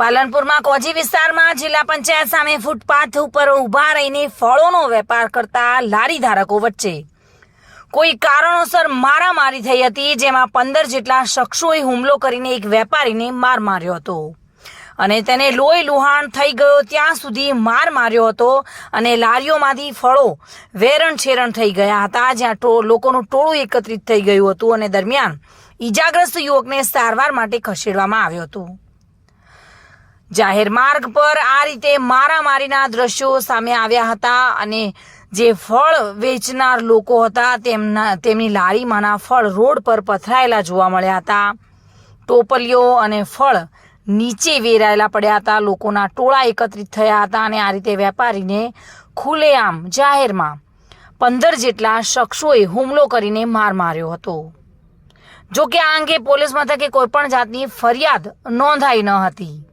પાલનપુરમાં કોજી વિસ્તારમાં જિલ્લા પંચાયત સામે ફૂટપાથ ઉપર ઊભા રહીને ફળોનો વેપાર કરતા લારી ધારકો વચ્ચે. કોઈ કારણોસર મારામારી થઈ હતી, જેમાં પંદર જેટલા શખ્સોએ હુમલો કરીને એક વેપારીને માર માર્યો હતો. અને તેને લોહી લુહાણ થઈ ગયો, ત્યાં સુધી માર માર્યો હતો અને લારીઓમાંથી ફળો વેરણ છેરણ થઈ ગયા હતા, જ્યાં લોકોનું ટોળું એકત્રિત થઈ ગયું હતું અને દરમિયાન ઈજાગ્રસ્ત યુવકને સારવાર માટે ખસેડવામાં આવ્યો હતો. જાહેર માર્ગ પર આ રીતે મારામારીના દ્રશ્યો સામે આવ્યા હતા અને જે ફળ વેચનાર લોકો હતા, તેમના, તેમની લારીમાંના ફળ રોડ પર પથરાયેલા જોવા મળ્યા હતા. ટોપલીઓ અને ફળ નીચે વેરાયેલા પડ્યા હતા. લોકોના ટોળા એકત્રિત થયા હતા અને આ રીતે વેપારીને ખુલ્લેઆમ જાહેરમાં પંદર જેટલા શખ્સોએ હુમલો કરીને માર માર્યો હતો. જો કે આ અંગે પોલીસ મથકે કોઈપણ જાતની ફરિયાદ નોંધાઈ ન હતી.